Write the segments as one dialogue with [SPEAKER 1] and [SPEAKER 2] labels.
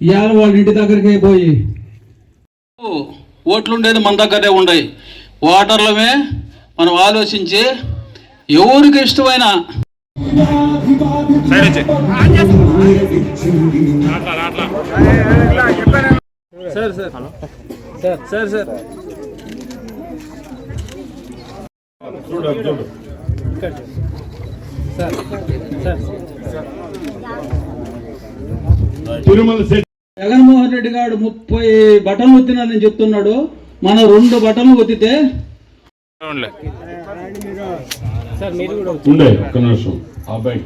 [SPEAKER 1] ఇవాళ వాళ్ళ ఇంటి దగ్గరికి పోయి.
[SPEAKER 2] ఓట్లు ఉండేది మన దగ్గరే ఉండయి. ఓటర్లమే మనం ఆలోచించి ఎవరికి ఇష్టమైన
[SPEAKER 3] తిరుమల శెట్టి
[SPEAKER 1] జగన్మోహన్ రెడ్డి గారు ముప్పై బటన్లు ఒత్తినారని చెప్తున్నాడు. మనం రెండు బటన్లు ఒత్తితే
[SPEAKER 3] ఉండే. ఒక్క నిమిషం. అబ్బాయి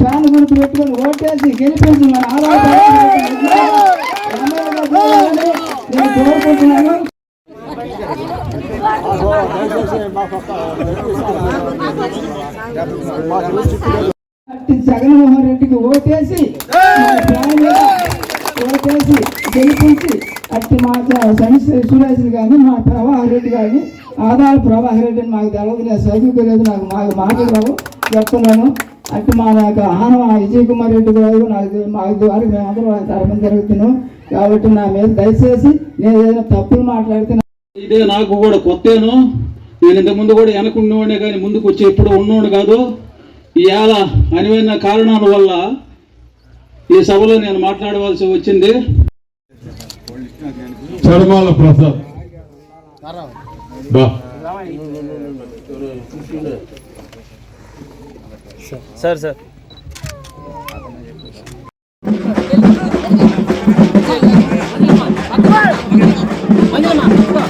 [SPEAKER 4] ఫ్యాన్ గుర్తు పెట్టుకొని ఓటేసి గెలిపించి మన ఆదాయ నేను కోరుకుంటున్నాను. అట్టి జగన్మోహన్ రెడ్డికి ఓటేసి ఓటేసి గెలిపించి అట్టి మా సైన్స్ సురేష్ కానీ మా ప్రభాకర్ రెడ్డి కానీ ఆదాయ ప్రభాకర్ రెడ్డి మాకు తెలియదు నేను చదువుకోలేదు నాకు మాకు మాటలు రావు చెప్తున్నాను. అట్టి మా నాకు ఆనవ విజయ్ కుమార్ రెడ్డి గారు నాకు మాకు ద్వారా మేమందరం తరఫున జరుగుతున్నాం కాబట్టి నా మీద దయచేసి నేను ఏదైనా తప్పులు మాట్లాడితే
[SPEAKER 1] ఇదే నాకు కూడా కొత్తేను. నేను ఇంత ముందు కూడా వెనక ఉన్నవాడే కానీ ముందుకు వచ్చి ఎప్పుడు ఉన్నవాడు కాదు. ఇవాళ అనివైన కారణాల వల్ల ఈ సభలో నేను మాట్లాడవలసి వచ్చింది.
[SPEAKER 3] చర్మాల ప్రసాద్. బా
[SPEAKER 5] అదే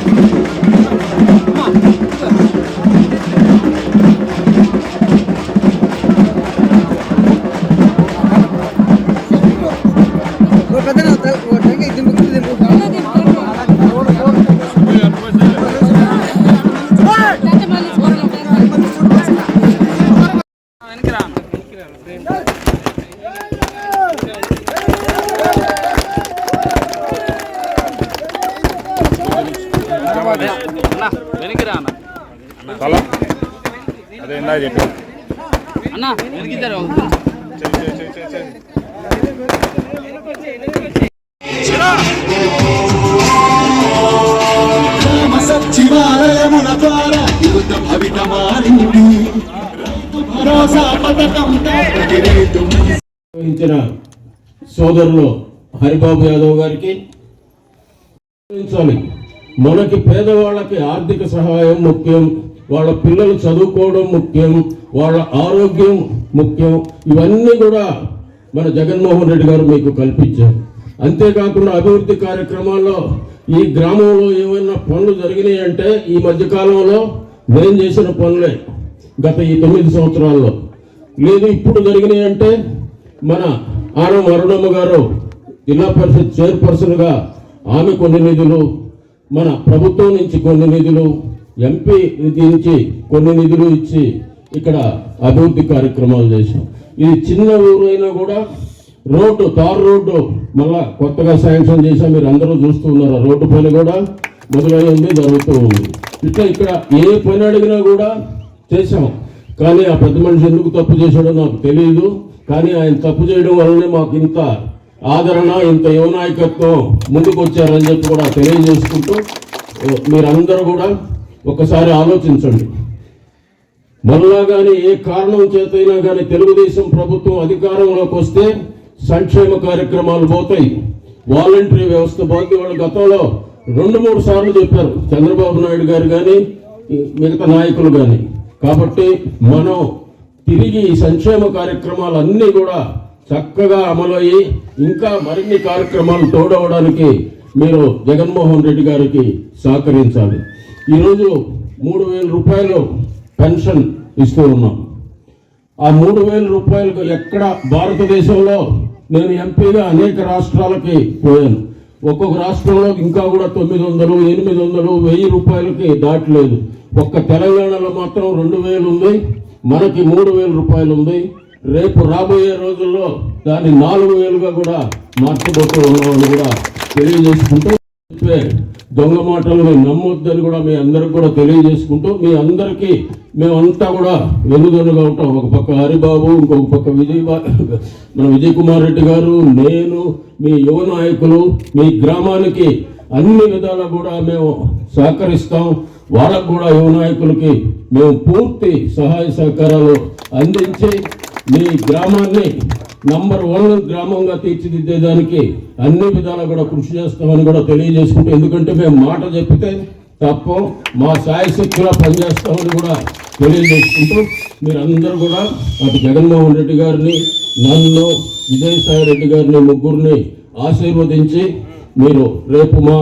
[SPEAKER 3] సోదరులు హరిబాబు యాదవ్ గారికి మనకి పేదవాళ్ళకి ఆర్థిక సహాయం ముఖ్యం వాళ్ళ పిల్లలు చదువుకోవడం ముఖ్యం వాళ్ళ ఆరోగ్యం ముఖ్యం ఇవన్నీ కూడా మన జగన్మోహన్ రెడ్డి గారు మీకు కల్పించారు. అంతేకాకుండా అభివృద్ధి కార్యక్రమాల్లో ఈ గ్రామంలో ఏమైనా పనులు జరిగినాయి అంటే ఈ మధ్యకాలంలో నేను చేసిన పనులే గత ఈ తొమ్మిది సంవత్సరాల్లో. లేదు ఇప్పుడు జరిగినాయి అంటే మన ఆనం అరుణమ్మ గారు జిల్లా పరిషత్ చైర్పర్సన్గా ఆమె కొన్ని నిధులు మన ప్రభుత్వం నుంచి కొన్ని నిధులు ఎంపీ నిధి నుంచి కొన్ని నిధులు ఇచ్చి ఇక్కడ అభివృద్ధి కార్యక్రమాలు చేశాం. ఇది చిన్న ఊరు అయినా కూడా రోడ్డు తార్ రోడ్డు మళ్ళా కొత్తగా శాంక్షన్ చేశాం. మీరు అందరూ చూస్తున్నారు ఆ రోడ్డు పని కూడా మొదలైంది జరుగుతూ ఉంది. ఇట్లా ఇక్కడ ఏ పని అడిగినా కూడా చేశాం. కానీ ఆ పెద్ద మనిషి ఎందుకు తప్పు చేశాడో నాకు తెలియదు కానీ ఆయన తప్పు చేయడం వల్లనే మాకు ఇంత ఆదరణ ఇంత యువ నాయకత్వం ముందుకు వచ్చారని చెప్పి కూడా తెలియజేసుకుంటూ మీరందరూ కూడా ఒకసారి ఆలోచించండి. మళ్ళా కానీ ఏ కారణం చేతైనా కానీ తెలుగుదేశం ప్రభుత్వం అధికారంలోకి వస్తే సంక్షేమ కార్యక్రమాలు పోతాయి. వాలంటరీ వ్యవస్థ పోతే వాళ్ళు గతంలో రెండు మూడు సార్లు చెప్పారు. చంద్రబాబు నాయుడు గారు కానీ మిగతా నాయకులు కానీ కాబట్టి మనం తిరిగి ఈ సంక్షేమ కార్యక్రమాలన్నీ కూడా చక్కగా అమలయ్యి ఇంకా మరిన్ని కార్యక్రమాలు తోడవడానికి మీరు జగన్మోహన్ రెడ్డి గారికి సహకరించాలి. ఈరోజు మూడు వేల రూపాయలు పెన్షన్ ఇస్తూ ఉన్నాం. ఆ మూడు వేల రూపాయలకు ఎక్కడ భారతదేశంలో నేను ఎంపీగా అనేక రాష్ట్రాలకి పోయాను. ఒక్కొక్క రాష్ట్రంలో ఇంకా కూడా తొమ్మిది వందలు ఎనిమిది వందలు వెయ్యి రూపాయలకి దాటలేదు. ఒక్క తెలంగాణలో మాత్రం రెండు వేలు ఉంది. మనకి మూడు వేల రూపాయలు ఉంది. రేపు రాబోయే రోజుల్లో దాన్ని నాలుగు వేలుగా కూడా మార్చబోతూ ఉన్నామని కూడా తెలియజేసుకుంటూ దొంగ దొంగ మేము నమ్మొద్దని కూడా మీ అందరికి కూడా తెలియజేసుకుంటూ మీ అందరికీ మేమంతా కూడా వెనుదన్నుగా ఉంటాం. ఒక పక్క హరిబాబు ఇంకొక పక్క విజయ్ మన విజయ్ కుమార్ రెడ్డి గారు నేను మీ యువ నాయకులు మీ గ్రామానికి అన్ని విధాలా కూడా మేము సహకరిస్తాం. వాళ్ళకు కూడా యువ నాయకులకి మేము పూర్తి సహాయ సహకారాలు అందించి మీ గ్రామాన్ని నంబర్ వన్ గ్రామంగా తీర్చిదిద్దేదానికి అన్ని విధాలు కూడా కృషి చేస్తామని కూడా తెలియజేసుకుంటే ఎందుకంటే మేము మాట చెప్పితే తప్ప మా సాయశక్తిలో పనిచేస్తామని కూడా తెలియజేసుకుంటూ మీరందరూ కూడా అటు జగన్మోహన్ రెడ్డి గారిని నన్ను విజయసాయి రెడ్డి గారిని ముగ్గురిని ఆశీర్వదించి మీరు రేపు మా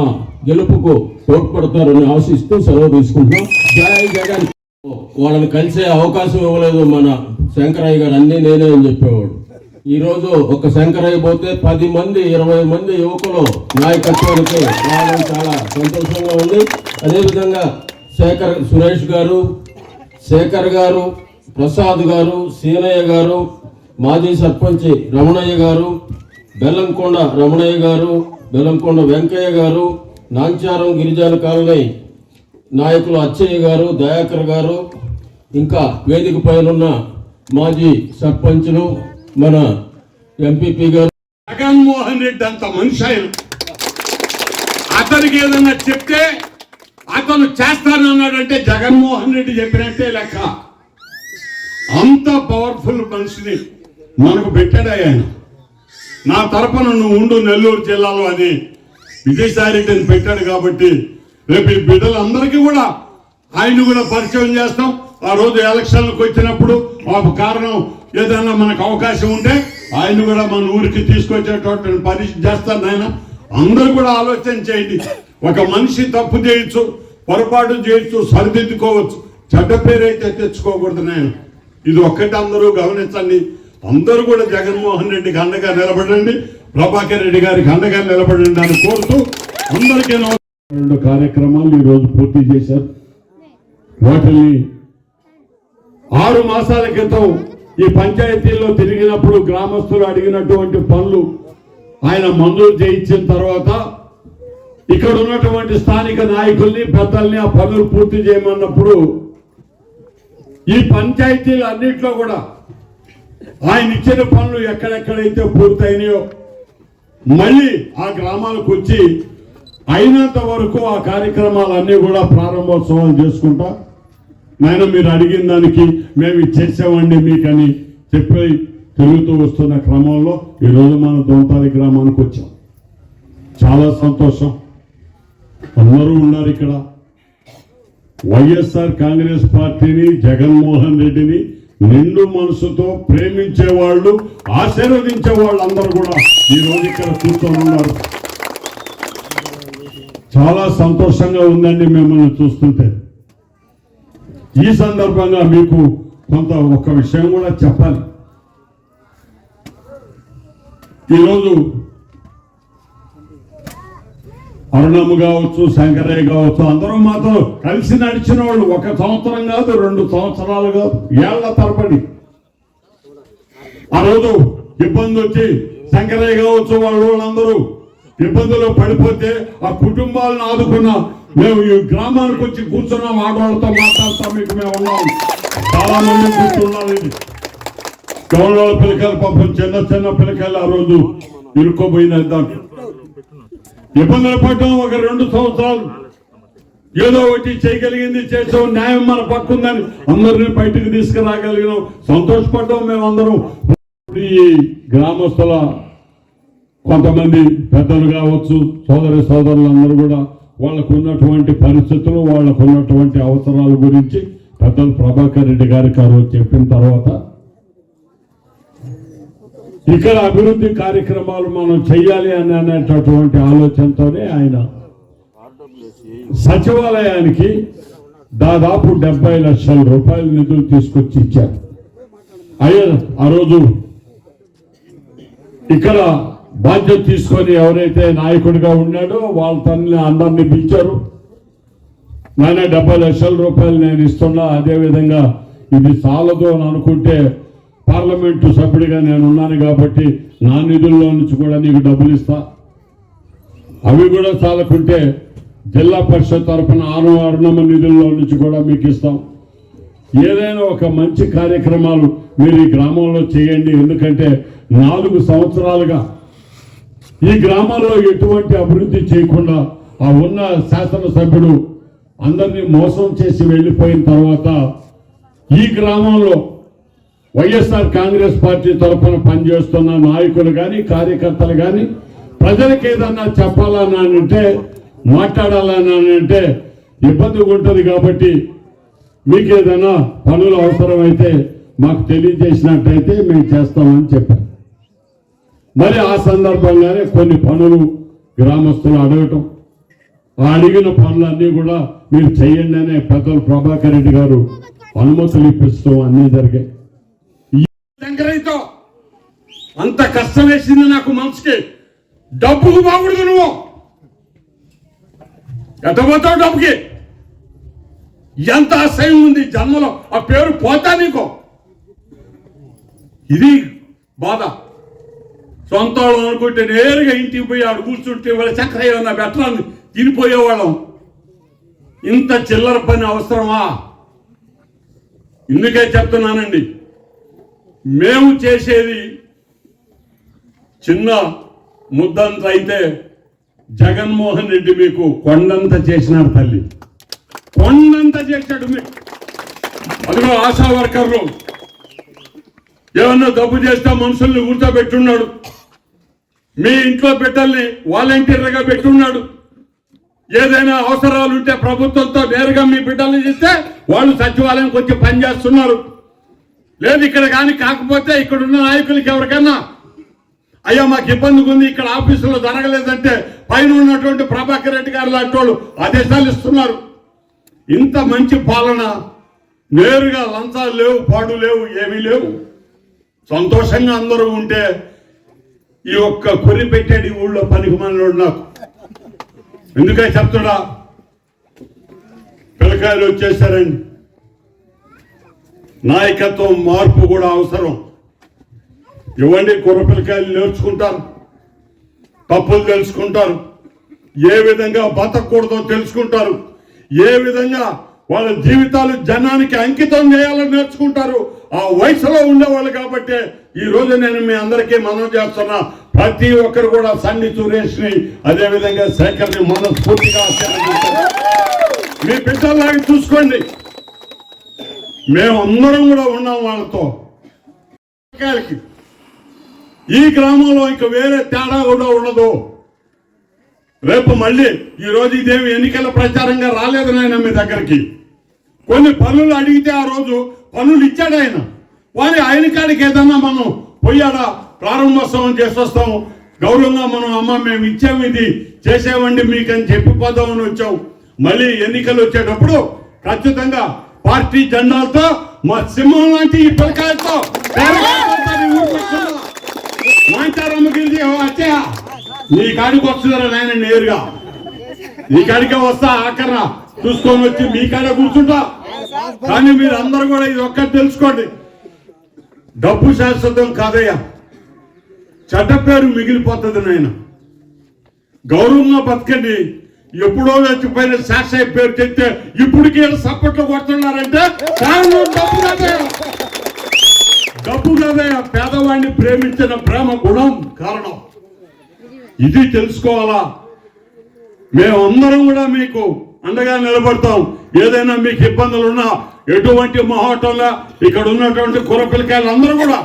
[SPEAKER 3] గెలుపుకు తోడ్పడతారని ఆశిస్తూ సెలవు తీసుకుంటాం జై జగన్! వాళ్ళని కలిసే అవకాశం ఇవ్వలేదు మన శంకరయ్య గారు అన్నీ నేనే అని చెప్పేవాడు. ఈరోజు ఒక శంకరయ్య పోతే పది మంది ఇరవై మంది యువకులు నాయకత్వానికి రావడం చాలా సంతోషంగా ఉంది. అదేవిధంగా శేఖర్ సురేష్ గారు శేఖర్ గారు ప్రసాద్ గారు సీనయ్య గారు మాజీ సర్పంచ్ రమణయ్య గారు బెల్లంకొండ రమణయ్య గారు బెల్లంకొండ వెంకయ్య గారు నాంచారం గిరిజాల కాలనీ నాయకులు అచ్చయ్య గారు దయాకర్ గారు ఇంకా వేదిక పైనున్న మాజీ సర్పంచ్లు మన ఎంపీపీ గారు.
[SPEAKER 6] జగన్మోహన్ రెడ్డి అంత మనిషి ఆయన అతనికి ఏదన్నా చెప్తే అతను చేస్తానన్నాడంటే జగన్మోహన్ రెడ్డి చెప్పినట్టే లెక్క. అంత పవర్ఫుల్ మనిషిని మనకు పెట్టాడు ఆయన. నా తరపున నువ్వు ఉండు నెల్లూరు జిల్లాలో అని విజయసాయి రెడ్డిని పెట్టాడు కాబట్టి రేపు ఈ బిడ్డలందరికీ కూడా ఆయన కూడా పరిచయం చేస్తాం. ఆ రోజు ఎలక్షన్లకు వచ్చినప్పుడు మాకు కారణం ఏదైనా మనకు అవకాశం ఉంటే ఆయన కూడా మన ఊరికి తీసుకొచ్చేటటువంటి పరిస్థితి చేస్తాను ఆయన అందరూ కూడా ఆలోచన చేయండి. ఒక మనిషి తప్పు చేయొచ్చు పొరపాటు చేయొచ్చు సరిదిద్దుకోవచ్చు. చెడ్డ పేరైతే తెచ్చుకోకూడదు నేను ఇది ఒక్కటి అందరూ గమనించండి. అందరూ కూడా జగన్మోహన్ రెడ్డికి అండగా నిలబడండి. ప్రభాకర్ రెడ్డి గారికి అండగా నిలబడండి అని కోరుతూ అందరికీ రెండు కార్యక్రమాలు ఈ రోజు పూర్తి చేశారు. వాటిని ఆరు మాసాల క్రితం ఈ పంచాయతీల్లో తిరిగినప్పుడు గ్రామస్తులు అడిగినటువంటి పనులు ఆయన మంజూరు చేయించిన తర్వాత ఇక్కడ ఉన్నటువంటి స్థానిక నాయకుల్ని పెద్దల్ని ఆ పనులు పూర్తి చేయమన్నప్పుడు ఈ పంచాయతీలు అన్నిట్లో కూడా ఆయన ఇచ్చిన పనులు ఎక్కడెక్కడైతే పూర్తయినాయో మళ్ళీ ఆ గ్రామాలకు వచ్చి అయినంత వరకు ఆ కార్యక్రమాలన్నీ కూడా ప్రారంభోత్సవాలు చేసుకుంటా. నాయన మీరు అడిగిన దానికి మేము ఇది చేసామండి మీకని చెప్పి తిరుగుతూ వస్తున్న క్రమంలో ఈరోజు మనం దొంతాలి గ్రామానికి వచ్చాం. చాలా సంతోషం. అందరూ ఉన్నారు ఇక్కడ. వైఎస్ఆర్ కాంగ్రెస్ పార్టీని జగన్మోహన్ రెడ్డిని నిండు మనసుతో ప్రేమించే వాళ్ళు ఆశీర్వదించే వాళ్ళు అందరూ కూడా ఈ రోజు ఇక్కడ కూర్చొని ఉన్నారు. చాలా సంతోషంగా ఉందండి మిమ్మల్ని చూస్తుంటే. ఈ సందర్భంగా మీకు కొంత ఒక విషయం కూడా చెప్పాలి. ఈరోజు అరుణమ్మ కావచ్చు శంకరయ్య కావచ్చు అందరూ మాతో కలిసి నడిచిన వాళ్ళు ఒక సంవత్సరం కాదు రెండు సంవత్సరాలు కాదు ఏళ్ళ తరబడి. ఆ రోజు ఇబ్బంది వచ్చి శంకరయ్య కావచ్చు వాళ్ళు వాళ్ళందరూ ఇబ్బందులు పడిపోతే ఆ కుటుంబాలను ఆదుకున్న మేము ఈ గ్రామానికి వచ్చి కూర్చున్నాం ఆడవాళ్ళతో మాట్లాడతాం మీకు మేము ఉన్నాం. చాలా మంది కూర్చున్నాం ఇది. గౌరవ పిల్లకాయలు పాపం చిన్న చిన్న పిల్లకాయలు ఆ రోజు ఇరుక్కోపోయిన దాంట్లో ఇబ్బందులు పడ్డం ఒక రెండు సంవత్సరాలు. ఏదో ఒకటి చేయగలిగింది చేసాం న్యాయం మన పక్కుందని అందరినీ బయటకు తీసుకురాగలిగినాం. సంతోషపడ్డాం మేమందరం. ఈ గ్రామస్తుల కొంతమంది పెద్దలు కావచ్చు సోదరి సోదరులందరూ కూడా వాళ్ళకు ఉన్నటువంటి పరిస్థితులు వాళ్ళకు ఉన్నటువంటి అవసరాల గురించి పెద్దలు ప్రభాకర్ రెడ్డి గారికి ఆ చెప్పిన తర్వాత ఇక్కడ అభివృద్ధి కార్యక్రమాలు మనం చెయ్యాలి అని అనేటటువంటి ఆలోచనతోనే ఆయన సచివాలయానికి దాదాపు డెబ్బై లక్షల రూపాయల నిధులు తీసుకొచ్చి ఇచ్చారు. అయ్యా ఆ రోజు ఇక్కడ బాధ్యత తీసుకొని ఎవరైతే నాయకుడిగా ఉన్నాడో వాళ్ళ తనని అందరినీ పిలిచారు. నాయన డెబ్బై లక్షల రూపాయలు నేను ఇస్తున్నా. అదేవిధంగా ఇది చాలదు అని అనుకుంటే పార్లమెంటు సభ్యుడిగా నేను ఉన్నాను కాబట్టి నా నిధుల్లో నుంచి కూడా నీకు డబ్బులు ఇస్తా. అవి కూడా చాలకుంటే జిల్లా పరిషత్ తరఫున ఆరు అరుణమ నిధుల్లో నుంచి కూడా మీకు ఇస్తాం. ఏదైనా ఒక మంచి కార్యక్రమాలు మీరు ఈ గ్రామంలో చేయండి. ఎందుకంటే నాలుగు సంవత్సరాలుగా ఈ గ్రామాల్లో ఎటువంటి అభివృద్ధి చేయకుండా ఆ ఉన్న శాసనసభ్యుడు అందరినీ మోసం చేసి వెళ్ళిపోయిన తర్వాత ఈ గ్రామంలో వైఎస్ఆర్ కాంగ్రెస్ పార్టీ తరఫున పనిచేస్తున్న నాయకులు కానీ కార్యకర్తలు కానీ ప్రజలకు ఏదన్నా చెప్పాలని అంటే మాట్లాడాలని అంటే ఇబ్బందిగా ఉంటుంది కాబట్టి మీకు ఏదైనా పనులు అవసరమైతే మాకు తెలియజేసినట్టయితే మేము చేస్తామని చెప్పారు. మరి ఆ సందర్భంగానే కొన్ని పనులు గ్రామస్తులు అడగటం. ఆ అడిగిన పనులన్నీ కూడా మీరు చేయండి అనే పెద్దలు ప్రభాకర్ రెడ్డి గారు అనుమతులు ఇప్పిస్తూ అన్నీ జరిగాయి. శంకరయ్యతో అంత కష్టం వేసింది నాకు మనసుకి. డబ్బుకు బాగుడు నువ్వు. ఎట్టబోతావు డబ్బుకి? ఎంత అసహ్యం ఉంది జన్మలో? ఆ పేరు పోతా నీకు. ఇది బాధ. సొంత వాళ్ళు అనుకుంటే నేరుగా ఇంటికి పోయి ఆడు కూర్చుంటే వాళ్ళ చక్రయ్య ఏమన్నా పెట్టాలని తినిపోయేవాళ్ళం. ఇంత చిల్లర పని అవసరమా? ఇందుకే చెప్తున్నానండి. మేము చేసేది చిన్న ముద్దంత అయితే జగన్మోహన్ రెడ్డి మీకు కొండంత చేసినాడు తల్లి. కొండంత చేశాడు మీకు అదిగో ఆశా వర్కర్లు. ఏమన్నా తప్పు చేస్తే మనుషుల్ని కూర్చోబెట్టున్నాడు మీ ఇంట్లో బిడ్డల్ని వాలంటీర్లుగా పెట్టున్నాడు. ఏదైనా అవసరాలు ఉంటే ప్రభుత్వంతో నేరుగా మీ బిడ్డల్ని చేస్తే వాళ్ళు సచివాలయం కొంచెం పనిచేస్తున్నారు లేదు ఇక్కడ కానీ కాకపోతే ఇక్కడ ఉన్న నాయకులకి ఎవరికన్నా అయ్యా మాకు ఇబ్బందిగా ఉంది ఇక్కడ ఆఫీసులో జరగలేదంటే పైన ఉన్నటువంటి ప్రభాకర్ రెడ్డి గారు లాంటి వాళ్ళు ఆదేశాలు ఇస్తున్నారు. ఇంత మంచి పాలన నేరుగా లంచాలు లేవు పాడు లేవు ఏమీ లేవు. సంతోషంగా అందరూ ఉంటే ఈ ఒక్క కొరి పెట్టాడు ఈ ఊళ్ళో పనికి మనలోడు నాకు. ఎందుకని చెప్తున్నా? పిల్లకాయలు వచ్చేసారండి. నాయకత్వం మార్పు కూడా అవసరం. ఇవ్వండి కుర్ర పిల్లకాయలు నేర్చుకుంటారు. తప్పులు తెలుసుకుంటారు. ఏ విధంగా బతకూడదో తెలుసుకుంటారు. ఏ విధంగా వాళ్ళ జీవితాలు జనానికి అంకితం చేయాలని నేర్చుకుంటారు. ఆ వయసులో ఉండేవాళ్ళు కాబట్టి ఈ రోజు నేను మీ అందరికీ మనం చేస్తున్నా ప్రతి ఒక్కరు కూడా సన్ని సురేష్ని అదే విధంగా శేఖర్ని మనస్ఫూర్తిగా మీ పిల్లలాగా చూసుకోండి. మేము అందరం కూడా ఉన్నాం వాళ్ళతో. ఈ గ్రామంలో ఇక వేరే తేడా కూడా ఉండదు. రేపు మళ్ళీ ఈ రోజు ఇదేమి ఎన్నికల ప్రచారంగా రాలేదు నాయన మీ దగ్గరికి. కొన్ని పనులు అడిగితే ఆ రోజు పనులు ఇచ్చాడు ఆయన. వారి ఆయన కాడికి ఏదన్నా మనం పోయాడా? ప్రారంభోత్సవం చేసొస్తాం. గౌరవంగా మనం అమ్మ మేము ఇచ్చాము ఇది చేసేవండి మీకు అని చెప్పిపోదామని వచ్చాం. మళ్ళీ ఎన్నికలు వచ్చేటప్పుడు ఖచ్చితంగా పార్టీ జెండాలతో మా సింహం లాంటి ఈ పిల్లకాయలతో మాంచారమ్మ వచ్చా నీ కాడికి వస్తుందరా నాయన నేరుగా. నీ కాడికే వస్తా ఆఖర చూసుకొని వచ్చి మీ కాడ కూర్చుంటా. కానీ మీరు అందరూ కూడా ఇది ఒక్కటి తెలుసుకోండి. డబ్బు శాశ్వతం కాదయ్యా. చెడ్డ పేరు మిగిలిపోతుంది నాయన. గౌరవంగా బతకండి. ఎప్పుడో చచ్చిపోయిన శాస్త్రయ్య పేరు చెప్తే ఇప్పటికీ ఈడ సప్పట్లు కొడుతున్నారంటే కారణం డబ్బు కాదయ్యా. డబ్బు కాదయ్యా. పేదవాడిని ప్రేమించిన ప్రేమ గుణం కారణం. ఇది తెలుసుకోవాలా? మేమందరం కూడా మీకు అండగా నిలబడతాం. ఏదైనా మీకు ఇబ్బందులు ఉన్నా ఎటువంటి మొహటంలో ఇక్కడ ఉన్నటువంటి కుర పిల్లకాయలు అందరూ కూడా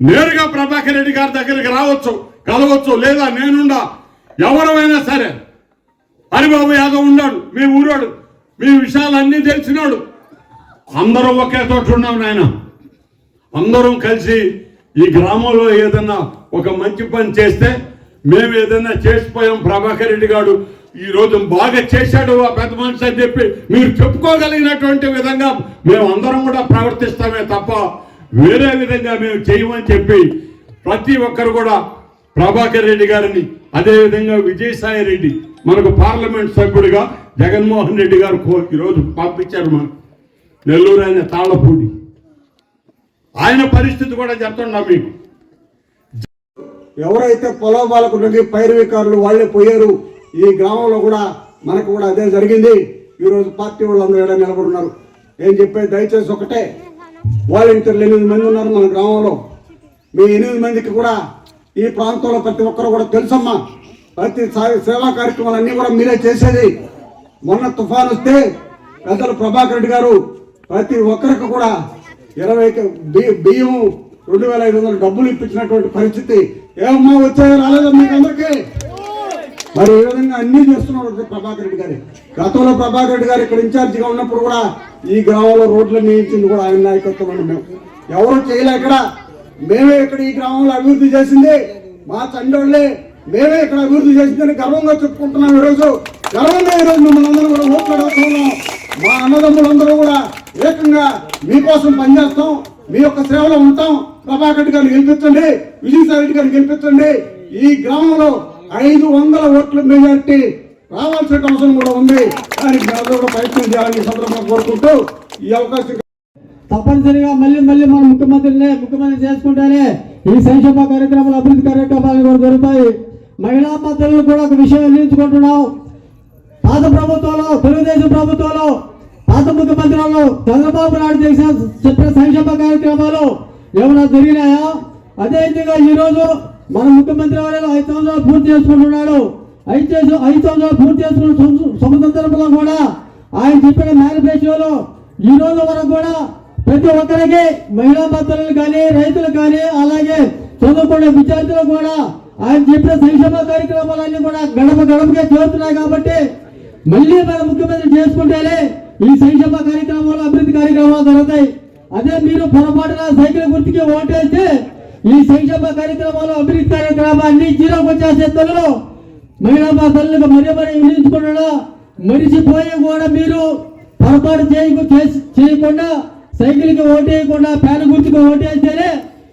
[SPEAKER 6] నేరుగా ప్రభాకర్ రెడ్డి గారి దగ్గరికి రావచ్చు కలవచ్చు లేదా నేనుండా ఎవరైనా సరే. హరిబాబు యాదవ్ ఉన్నాడు మీ ఊరోడు మీ విషయాలన్నీ తెలిసినాడు. అందరూ ఒకే తోట ఉన్నాం నాయన. అందరం కలిసి ఈ గ్రామంలో ఏదన్నా ఒక మంచి పని చేస్తే మేము ఏదైనా చేసిపోయాం ప్రభాకర్ రెడ్డి గారు ఈ రోజు బాగా చేశాడు ఆ పెద్ద మనిషి అని చెప్పి మీరు చెప్పుకోగలిగినటువంటి విధంగా మేము అందరం కూడా ప్రవర్తిస్తామే తప్ప వేరే విధంగా మేము చేయమని చెప్పి ప్రతి ఒక్కరు కూడా ప్రభాకర్ రెడ్డి గారిని అదే విధంగా విజయసాయి రెడ్డి మనకు పార్లమెంట్ సభ్యుడిగా జగన్మోహన్ రెడ్డి గారు ఈరోజు పంపించారు మనకు. నెల్లూరు ఆయన తాళ్ళపూడి. ఆయన పరిస్థితి కూడా చెప్తున్నా మీకు.
[SPEAKER 7] ఎవరైతే పొలోబాలకు నుండి పైరవికారులు వాళ్ళే పోయారు ఈ గ్రామంలో కూడా మనకు కూడా అదే జరిగింది. ఈరోజు పార్టీ వాళ్ళందరూ ఏడా నిలబడున్నారు? ఏం చెప్పేది దయచేసి ఒకటే వాలంటీర్లు ఎనిమిది మంది ఉన్నారు మన గ్రామంలో. మీ ఎనిమిది మందికి కూడా ఈ ప్రాంతంలో ప్రతి ఒక్కరు కూడా తెలుసమ్మా ప్రతి సా- సేవా కార్యక్రమాలన్నీ కూడా మీరే చేసేది. మొన్న తుఫాన్ వస్తే పెద్దలు ప్రభాకర్ రెడ్డి గారు ప్రతి ఒక్కరికి కూడా ఇరవై కి- బియ్యం రెండు వేల ఐదు వందల డబ్బులు ఇప్పించినటువంటి పరిస్థితి. ఏమమ్మా వచ్చాయో రాలేదా మీకు అందరికీ? మరి ఏ విధంగా అన్ని చేస్తున్నారు ప్రభాకర్ రెడ్డి గారు? గతంలో ప్రభాకర్ రెడ్డి గారు ఇక్కడ ఇన్ఛార్జిగా ఉన్నప్పుడు కూడా ఈ గ్రామంలో రోడ్లు వేయించింది కూడా ఆయన నాయకత్వం అండి మేము. ఎవరు చేయలే ఇక్కడ. మేమే ఇక్కడ ఈ గ్రామంలో అభివృద్ధి చేసింది. మా తండ్రి మేమే ఇక్కడ అభివృద్ధి చేసిందని గర్వంగా చెప్పుకుంటున్నాం ఈరోజు. గర్వంగా ఈరోజు మిమ్మల్ని అందరూ కూడా ఓట్లు అడుగుతున్నాం మా అన్నదమ్ములందరూ కూడా ఏకంగా మీకోసం పనిచేస్తాం. మీ యొక్క సేవలో ఉంటాం. ప్రభాకర్ రెడ్డి గారిని గెలిపించండి. విజయసాయి రెడ్డి గారిని గెలిపించండి. ఈ గ్రామంలో ఐదు వందల ఓట్ల మెజార్టీ రావాల్సిన అవసరం కూడా ఉంది. దానికి మేము కూడా ప్రయత్నం చేయాలని సందర్భంగా కోరుకుంటూ ఈ అవకాశం
[SPEAKER 8] తప్పనిసరిగా మళ్ళీ మళ్ళీ మన ముఖ్యమంత్రిని ముఖ్యమంత్రి చేసుకుంటేనే ఈ సంక్షేమ కార్యక్రమాలు అభివృద్ధి కార్యక్రమాలు కూడా జరుగుతాయి. మహిళా మద్దతులు కూడా ఒక విషయం నిర్ణయించుకుంటున్నాం పాత ప్రభుత్వంలో తెలుగుదేశం ప్రభుత్వంలో పాత ముఖ్యమంత్రులు చంద్రబాబు నాయుడు చేసిన చెప్పిన సంక్షేమ కార్యక్రమాలు ఏమైనా జరిగినాయా? అదే విధంగా ఈరోజు మన ముఖ్యమంత్రి వారు ఐదు సంవత్సరాలు పూర్తి చేసుకుంటున్నాడు. ఐదు ఐదు సంవత్సరాలు పూర్తి చేసుకున్న సందర్భంలో కూడా ఆయన చెప్పిన మేనిఫెస్టోలో ఈ రోజు వరకు కూడా ప్రతి ఒక్కరికి మహిళా భర్తలు కానీ రైతులు కానీ అలాగే చదువుకునే విద్యార్థులు కూడా ఆయన చెప్పిన సంక్షేమ కార్యక్రమాలన్నీ కూడా గడప గడపకే చేరుతున్నాయి కాబట్టి మళ్ళీ మన ముఖ్యమంత్రి చేసుకుంటేనే ఈ సంక్షేమ కార్యక్రమాలు అభివృద్ధి కార్యక్రమాలు జరుగుతాయి. అదే మీరు పొరపాటున సైకిల్ గుర్తుకి ఓటేస్తే ఈ సంక్షేమ కార్యక్రమాలు అభివృద్ధి కార్యక్రమాన్ని జీరోకి వచ్చేసే తల్లులు మహిళా మా తల్లులకు మరి మరి వినియోగించుకున్నాడు? మరిచిపోయి కూడా మీరు పొరపాటు చేయకు చేయకుండా సైకిల్కి ఓటేయకుండా ఫ్యాన్ గుర్తుకు ఓటేస్తేనే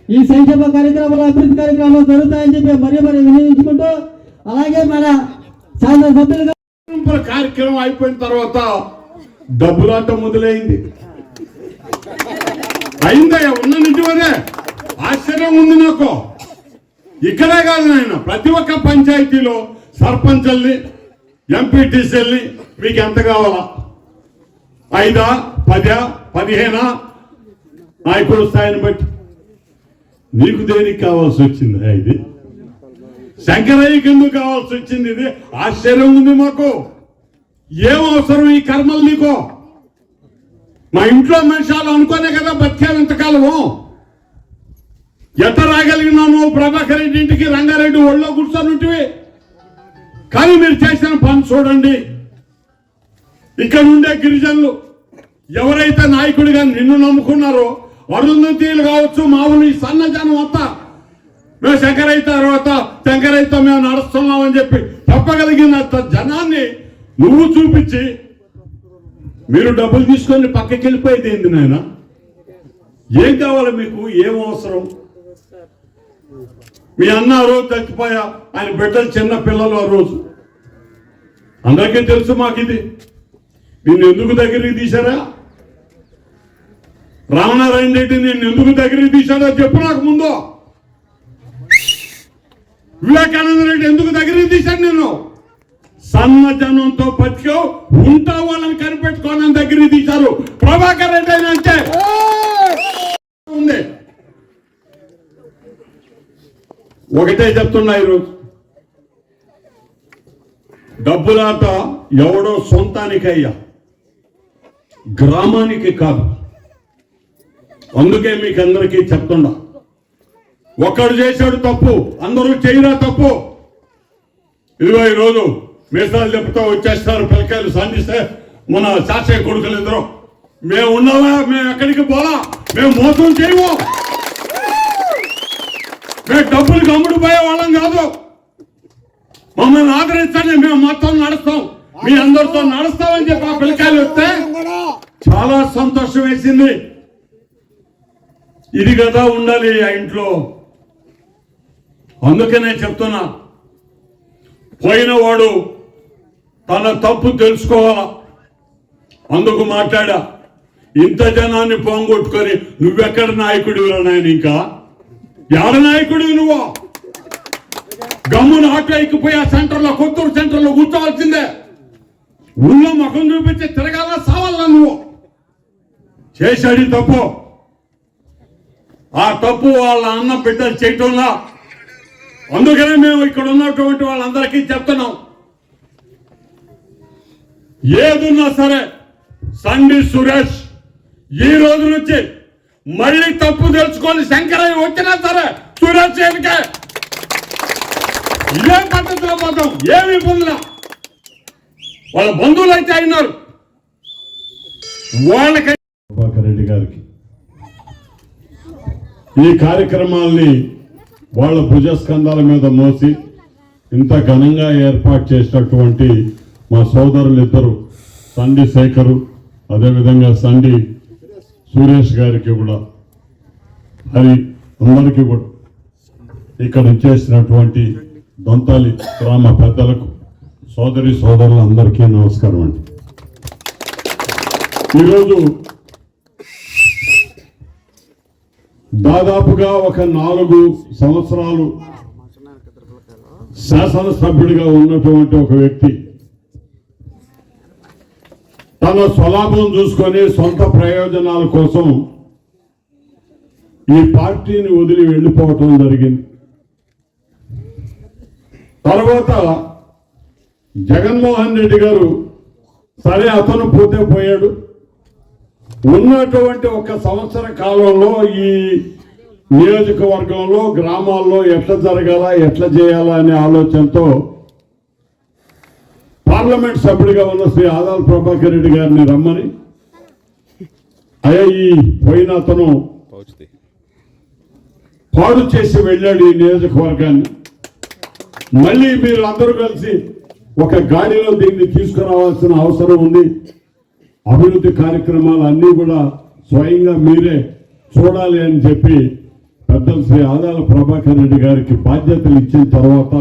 [SPEAKER 8] ఈ సంక్షేమ కార్యక్రమాలు అభివృద్ధి కార్యక్రమాలు జరుగుతాయని చెప్పి మరి మరి వినియోగించుకుంటూ అలాగే మన శాసనసభ్యులుగా
[SPEAKER 6] గుంపుల కార్యక్రమం అయిపోయిన తర్వాత డబ్బులాట మొదలైంది. అయిందయ్యా ఉన్న నిజమనే ఆశ్చర్యం ఉంది నాకు. ఇక్కడే కాదు నాయన ప్రతి ఒక్క పంచాయతీలో సర్పంచుల్ని ఎంపీటీసీల్ని మీకు ఎంత కావాలా? ఐదా పదా పదిహేనా? నాయకుడు స్థాయిని బట్టి. నీకు దేనికి కావాల్సి వచ్చింది ఇది? శంకరయ్యకి ఎందుకు కావాల్సి వచ్చింది ఇది? ఆశ్చర్యం ఉంది మాకు. ఏం అవసరం ఈ కర్మలు నీకు మా ఇంట్లో మనుషాలు అనుకోనే కదా బతికాను ఇంతకాలము ఎట్ట రాగలిగినాను నువ్వు ప్రభాకర్ రెడ్డి ఇంటికి రంగారెడ్డి ఒళ్ళో కూర్చొని కానీ మీరు చేసిన పని చూడండి. ఇక్కడ ఉండే గిరిజనులు ఎవరైతే నాయకుడిగా నిన్ను నమ్ముకున్నారో అరుంధతీయులు కావచ్చు మామూలు ఈ సన్న జనం అంతా. మేము శంకరైతే తర్వాత శంకరైతే మేము నడుస్తున్నామని చెప్పి చెప్పగలిగిన జనాన్ని నువ్వు చూపించి మీరు డబ్బులు తీసుకొని పక్కకి వెళ్ళిపోయేది ఏంది నాయన? ఏం కావాలి మీకు? ఏం అవసరం? మీ అన్న ఆ రోజు చచ్చిపోయా. ఆయన బిడ్డలు చిన్న పిల్లలు ఆ రోజు. అందరికీ తెలుసు మాకు ఇది నిన్ను ఎందుకు దగ్గరికి తీశారా? రామనారాయణ రెడ్డి నిన్ను ఎందుకు దగ్గరికి తీశాడో చెప్పు నాకు ముందు. వివేకానంద రెడ్డి ఎందుకు దగ్గరికి తీశాడు నేను సన్న జనంతో బతికావు ఉంటా వాళ్ళని కనిపెట్టుకోవాలని దగ్గరికి తీశారు. ప్రభాకర్ రెడ్డి అయినా అంతే. ఉంది. ఒకటే చెప్తున్నా ఈరోజు డబ్బులాట ఎవడో సొంతానికయ్యా. గ్రామానికి కాదు. అందుకే మీకు అందరికీ చెప్తున్నా. ఒకడు చేశాడు తప్పు అందరూ చేయరా తప్పు? ఇదిగో ఈరోజు మీసాలు చెప్తా వచ్చేస్తారు పిల్లకాయలు సంధిస్తే మన శాస్త్రీయ కొడుకులు ఇద్దరు. మేము ఉన్నావా మేము ఎక్కడికి పోలా మేము మోసం చేయము. మేము డబ్బులు గమ్ముడు పోయే వాళ్ళం కాదు. మమ్మల్ని ఆదరించండి మేము మొత్తం నడుస్తాం. మీ అందరితో నడుస్తామని చెప్పి ఆ పిల్లకాయలు వస్తే చాలా సంతోషం వేసింది. ఇది కదా ఉండాలి ఆ ఇంట్లో. అందుకనే చెప్తున్నా పోయినవాడు తన తప్పు తెలుసుకోవాలా? అందుకు మాట్లాడా ఇంత జనాన్ని పోంగొట్టుకొని నువ్వెక్కడ నాయకుడు నాయన ఇంకా? ఎడ నాయకుడు నువ్వు. గమ్మున ఆటో ఎక్కిపోయి ఆ సెంటర్లో కొత్తూరు సెంటర్లో కూర్చోవాల్సిందే. ఊళ్ళో ముఖం చూపించి తిరగాల సావాలా నువ్వు. చేశాడు తప్పు. ఆ తప్పు వాళ్ళ అన్న బిడ్డలు చేయటంలా. అందుకనే మేము ఇక్కడ ఉన్నటువంటి వాళ్ళందరికీ చెప్తున్నాం. ఏదున్నా సరే సండి సురేష్ ఈ రోజు నుంచి మళ్ళీ తప్పు తెలుసుకొని శంకరయ్య వచ్చినా సరే సురేష్ చేతికే. ఇదే పద్ధతిలో పోతాం? ఏమి ఇబ్బందులా వాళ్ళ బంధువులు అయితే అయినారు. వాళ్ళకైతే ప్రభాకర్ రెడ్డి గారికి ఈ కార్యక్రమాల్ని వాళ్ళ భుజస్కంధాల మీద మోసి ఇంత ఘనంగా ఏర్పాటు చేసినటువంటి మా సోదరులు ఇద్దరు సండి శేఖరు అదేవిధంగా సండి సురేష్ గారికి కూడా అది అందరికీ కూడా ఇక్కడ చేసినటువంటి దొంతాలి గ్రామ పెద్దలకు సోదరి సోదరులందరికీ నమస్కారం అండి. ఈరోజు దాదాపుగా ఒక నాలుగు సంవత్సరాలు శాసనసభ్యుడిగా ఉన్నటువంటి ఒక వ్యక్తి తన స్వలాభం చూసుకొని సొంత ప్రయోజనాల కోసం ఈ పార్టీని వదిలి వెళ్ళిపోవటం జరిగింది. తర్వాత జగన్మోహన్ రెడ్డి గారు సరే అతను పోతే పోయాడు. ఉన్నటువంటి ఒక సంవత్సర కాలంలో ఈ నియోజకవర్గంలో గ్రామాల్లో ఎట్లా జరగాల ఎట్లా చేయాలా అనే ఆలోచనతో పార్లమెంట్ సభ్యుడిగా ఉన్న శ్రీ ఆదాల ప్రభాకర్ రెడ్డి గారిని రమ్మని. అయ్యా ఈ పోయిన అతను పాడు చేసి వెళ్ళాడు ఈ నియోజకవర్గాన్ని. మళ్ళీ మీరు అందరూ కలిసి ఒక గాడిలో దీన్ని తీసుకురావాల్సిన అవసరం ఉంది. అభివృద్ధి కార్యక్రమాలు అన్నీ కూడా స్వయంగా మీరే చూడాలి అని చెప్పి పెద్దలు శ్రీ ఆదాల ప్రభాకర్ రెడ్డి గారికి బాధ్యతలు ఇచ్చిన తర్వాత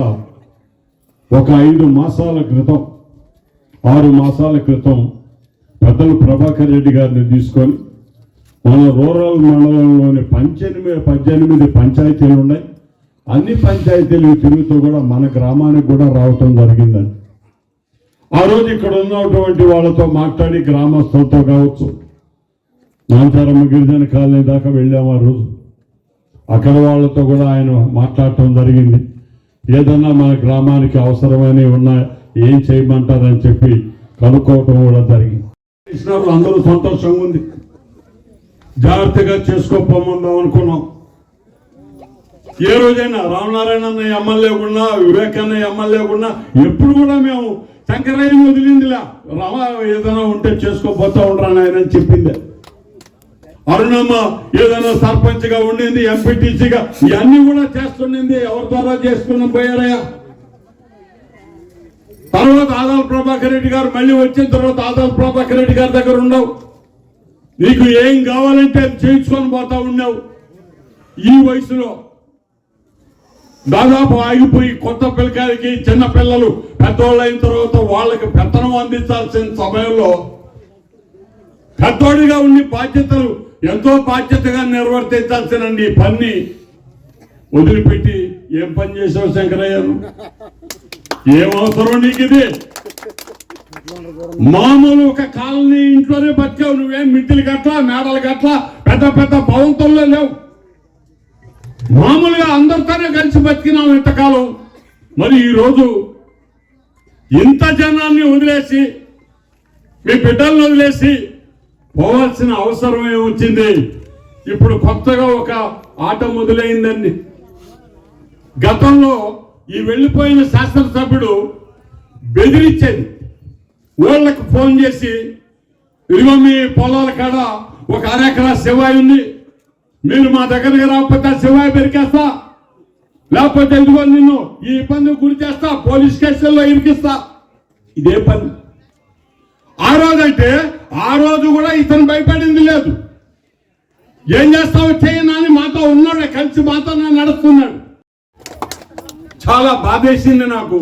[SPEAKER 6] ఒక ఐదు మాసాల క్రితం ఆరు మాసాల క్రితం పెద్దలు ప్రభాకర్ రెడ్డి గారిని తీసుకొని మన రూరల్ మండలంలోని పంచెనిమిది పద్దెనిమిది పంచాయతీలు ఉన్నాయి. అన్ని పంచాయతీలు తిరుగుతూ కూడా మన గ్రామానికి కూడా రావటం జరిగిందండి. ఆ రోజు ఇక్కడ ఉన్నటువంటి వాళ్ళతో మాట్లాడి గ్రామస్తులతో కావచ్చు. నాంచారమ్మ గిరిజన కాలనీ దాకా వెళ్ళాము ఆ రోజు. అక్కడ వాళ్ళతో కూడా ఆయన మాట్లాడటం జరిగింది. ఏదన్నా మన గ్రామానికి అవసరమైనవి ఉన్నాయి ఏం చేయమంటారని చెప్పి కనుక్కోవటం కూడా జరిగింది. అందరూ సంతోషంగా ఉంది. జాగ్రత్తగా చేసుకోపోమందాం అనుకున్నాం. ఏ రోజైనా రామనారాయణ అన్న ఎమ్మెల్యే ఉన్నా వివేకాన్న ఎమ్మెల్యే ఉన్నా ఎప్పుడు కూడా మేము శంకరయ్య వదిలిందిలా. రామ ఏదైనా ఉంటే చేసుకోపోతా ఉండరా ఆయన అని చెప్పిందే. అరుణమ్మ ఏదైనా సర్పంచ్గా ఉండింది ఎంపీటీసీగా ఇవన్నీ కూడా చేస్తుండింది. ఎవరి ద్వారా చేసుకుని పోయారయ్యా? తర్వాత ఆదాల ప్రభాకర్ రెడ్డి గారు మళ్ళీ వచ్చిన తర్వాత ఆదాల ప్రభాకర్ రెడ్డి గారి దగ్గర ఉండవు నీకు ఏం కావాలంటే అది చేయించుకొని పోతా ఉన్నావు. ఈ వయసులో దాదాపు ఆగిపోయి కొత్త పిల్లకాయలకి చిన్న పిల్లలు అయిన తర్వాత వాళ్ళకి పెత్తనం అందించాల్సిన సమయంలో పెద్దోడిగా ఉండి బాధ్యతలు ఎంతో బాధ్యతగా నిర్వర్తించాల్సిన ఈ పని వదిలిపెట్టి ఏం పని చేసావు శంకరయ్యను ఏం అవసరం నీకు ఇది మామూలు ఒక కాలనీ ఇంట్లోనే బతికావు నువ్వేం మిట్టిలు గట్లా మేడలు గట్లా పెద్ద పెద్ద భవంతుల్లో లేవు. మామూలుగా అందరితోనే కలిసి బతికినాం ఇంతకాలం. మరి ఈరోజు ఇంత జనాన్ని వదిలేసి మీ బిడ్డలను వదిలేసి పోవాల్సిన అవసరం ఏమొచ్చింది ఇప్పుడు కొత్తగా ఒక ఆట మొదలైందండి. గతంలో ఈ వెళ్ళిపోయిన శాసనసభ్యుడు బెదిరించేది. వాళ్ళకు ఫోన్ చేసి ఇదిగో మీ పొలాల కాడ ఒక అరెకరా శివాయి ఉంది. మీరు మా దగ్గరికి రాకపోతే శివాయి పెరికేస్తా. లేకపోతే ఇదిగో నిన్ను ఈ ఇబ్బంది గురి చేస్తా పోలీస్ స్టేషన్లో ఇరికిస్తా. ఇదే పని. ఆ రోజైతే ఆ రోజు కూడా ఇతను భయపడింది లేదు. ఏం చేస్తావు? చేయనా అని మాతో ఉన్నాడు కలిసి మాతో నడుస్తున్నాడు. చాలా బాధేసింది నాకు.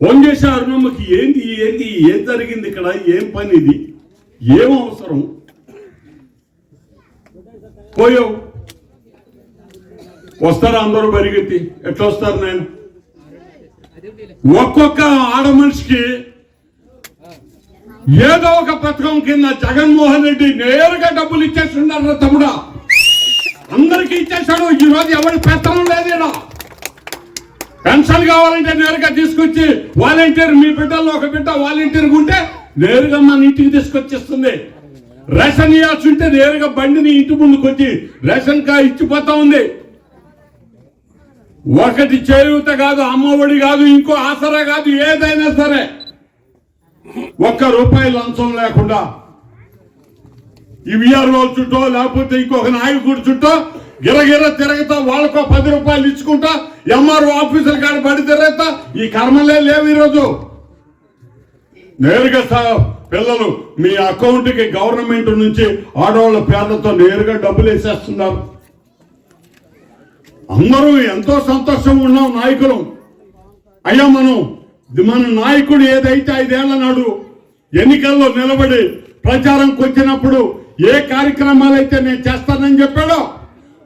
[SPEAKER 6] వంగేశ అరుణమ్మకి ఏంది ఏంది ఏం జరిగింది ఇక్కడ ఏం పని ఇది ఏం అవసరం? పోయావు. వస్తారా అందరూ పరిగెత్తి ఎట్లా వస్తారు నేను ఒక్కొక్క ఆడ మనిషికి ఏదో ఒక పథకం కింద జగన్మోహన్ రెడ్డి నేరుగా డబ్బులు ఇచ్చేస్తున్నారు తమ్ముడా. అందరికీ ఇచ్చేసాడు ఈ రోజు ఎవరి పెత్తనం లేదేనా పెన్షన్ కావాలంటే నేరుగా తీసుకొచ్చి వాలంటీర్ మీ బిడ్డల్లో ఒక బిడ్డ వాలంటీర్ ఉంటే నేరుగా మన ఇంటికి తీసుకొచ్చేస్తుంది. రేషన్ ఇవ్వాల్సి ఉంటే నేరుగా బండిని ఇంటి ముందుకు వచ్చి రేషన్ కాయ ఇచ్చిపోతా ఉంది. ఒకటి చేయూత కాదు అమ్మఒడి కాదు ఇంకో ఆసరా కాదు ఏదైనా సరే ఒక్క రూపాయి లంచం లేకుండా ఈ విఆర్ఓ చుట్టూ లేకపోతే ఇంకొక నాయకుడి చుట్టూ గిరగిర తిరగతా వాళ్ళకో పది రూపాయలు ఇచ్చుకుంటా ఎంఆర్ఓ ఆఫీసర్ కాడ పడి తిరగతా ఈ కర్మలే లేవు ఈరోజు. నేరుగా సార్ పిల్లలు మీ అకౌంట్కి గవర్నమెంట్ నుంచి ఆడవాళ్ళ పేర్లతో నేరుగా డబ్బులు వేసేస్తున్నారు. అందరూ ఎంతో సంతోషం ఉన్నాం నాయకులు. అయ్యా మనం మన నాయకుడు ఏదైతే ఐదేళ్ళ నాడు ఎన్నికల్లో నిలబడి ప్రచారంకి వచ్చినప్పుడు ఏ కార్యక్రమాలు అయితే నేను చేస్తానని చెప్పాడో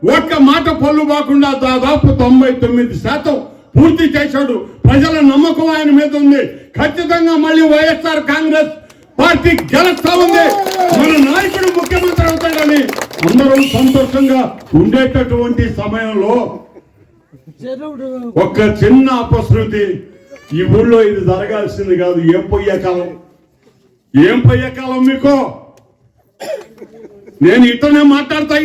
[SPEAKER 6] ఒక్క మాట పళ్ళు కాకుండా దాదాపు తొంభై తొమ్మిది శాతం పూర్తి చేశాడు. ప్రజల నమ్మకం ఆయన మీద ఉంది. ఖచ్చితంగా మళ్ళీ వైఎస్ఆర్ కాంగ్రెస్ పార్టీ గెలుస్తా ఉంది. మన నాయకుడు ముఖ్యమంత్రి అవుతాడని అందరూ సంతోషంగా ఉండేటటువంటి సమయంలో ఒక్క చిన్న అపశృతి ఈ ఊళ్ళో ఇది జరగాల్సింది కాదు. ఏం పోయే కాలం? ఏం పోయే కాలం మీకు? నేను ఇతనే మాట్లాడతా